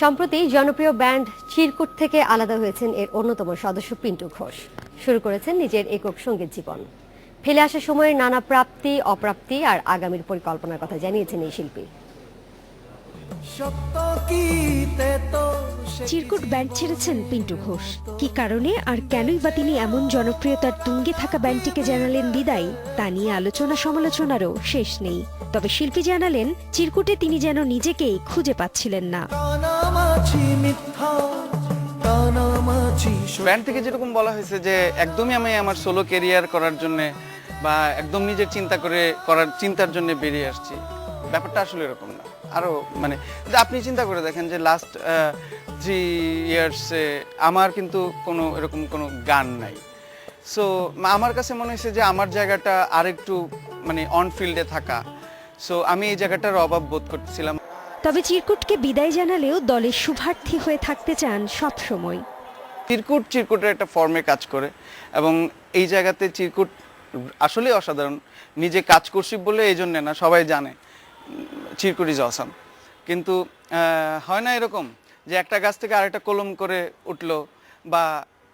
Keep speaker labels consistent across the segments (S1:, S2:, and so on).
S1: সম্প্রতি জনপ্রিয় ব্যান্ড চিরকুট থেকে আলাদা হয়েছেন এর অন্যতম সদস্য পিন্টু ঘোষ। শুরু করেছেন নিজের একক সংগীত জীবন। ফেলে আসা সময়ের নানা প্রাপ্তি অপ্রাপ্তি আর আগামীর পরিকল্পনার কথা জানিয়েছেন এই শিল্পী।
S2: চিরকুট ব্যান্ড ছেড়েছেন পিন্টু ঘোষ। কি কারণে আর কেনই বা তিনি এমন জনপ্রিয়তার তুঙ্গে থাকা ব্যান্ডটিকে জানালেন বিদায় তা নিয়ে আলোচনা সমালোচনারও শেষ নেই। তবে শিল্পী জানালেন চিরকুটে তিনি যেন নিজেকেই খুঁজে পাচ্ছিলেন না।
S3: মিথ্যা
S4: ব্যান্ড থেকে যেরকম বলা হয়েছে যে একদমই আমি আমার সোলো ক্যারিয়ার করার জন্য বা একদম নিজের চিন্তা করে করার, চিন্তার জন্য বেরিয়ে আসছি। ব্যাপারটা আসলে এরকম না। আরও মানে আপনি চিন্তা করে দেখেন যে লাস্ট থ্রি ইয়ার্সে আমার কিন্তু কোনো এরকম কোনো গান নাই। সো আমার কাছে মনে হয়েছে যে আমার জায়গাটা আরেকটু মানে অন ফিল্ডে থাকা। সো আমি এই জায়গাটার অভাব বোধ করতেছিলাম।
S2: তবে চিরকুটকে বিদায় জানালেও দলের শুভার্থী হয়ে থাকতে চান সব সময়
S4: চিরকুট চিরকুটের একটা ফর্মে কাজ করে এবং এই জায়গাতে চিরকুট আসলেই অসাধারণ। নিজে কাজ করছি বলে এই জন্যে না, সবাই জানে, চিরকুট ইজ অসাম কিন্তু হয় না এরকম যে একটা গাছ থেকে আরেকটা কলম করে উঠল বা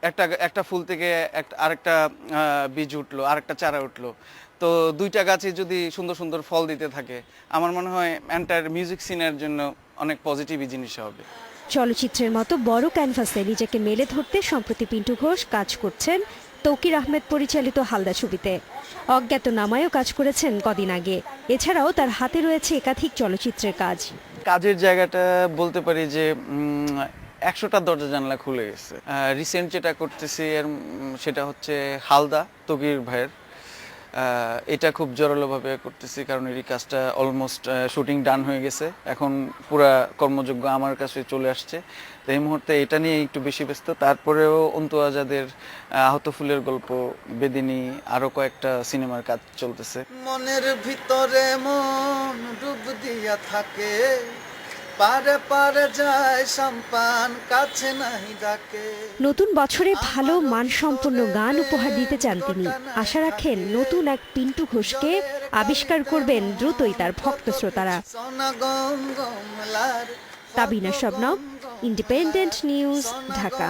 S4: একটা একটা ফুল থেকে আরেকটা বীজ উঠল, আরেকটা চারা উঠল। তো দুইটা গাছে যদি সুন্দর সুন্দর ফল দিতে থাকে আমার মনে হয় এন্টায়ার মিউজিক সিনের জন্য অনেক পজিটিভই জিনিস হবে।
S2: চলচ্চিত্রের মতো বড় ক্যানভাসে নিজেকে মেলে ধরতে সম্প্রতি পিন্টু ঘোষ কাজ করছেন তৌকির আহমেদ পরিচালিত হালদা ছবিতে। অজ্ঞাত নামায়ও কাজ করেছেন কদিন আগে। এছাড়াও তার হাতে রয়েছে একাধিক চলচ্চিত্রের কাজ।
S4: কাজের জায়গাটা বলতে পারি যে একশোটা দরজা জানলা খুলে গেছে। রিসেন্ট যেটা করতেছি এর সেটা হচ্ছে হালদা তকির ভাইয়ের এটা খুব জোরালোভাবে করতেছি কারণ এই কাজটা অলমোস্ট শুটিং ডান হয়ে গেছে। এখন পুরা কর্মযোগ্য আমার কাছে চলে আসছে। তো এই মুহূর্তে এটা নিয়ে একটু বেশি ব্যস্ত। তারপরেও অন্তু আজাদের আহ, আহত ফুলের গল্প বেদিনী আরও কয়েকটা সিনেমার কাজ চলতেছে।
S3: মনের ভিতরে মন ডুব দিয়া থাকে। পারে পারে যায় সম্পান কাছে ডাকে।
S2: নতুন বছরে ভালো মানসম্পন্ন গান উপহার দিতে চান তিনি। আশা রাখেন নতুন এক পিন্টু ঘোষকে আবিষ্কার করবেন দ্রুতই তার ভক্ত শ্রোতারা। Tabina Shabnam independent news Dhaka.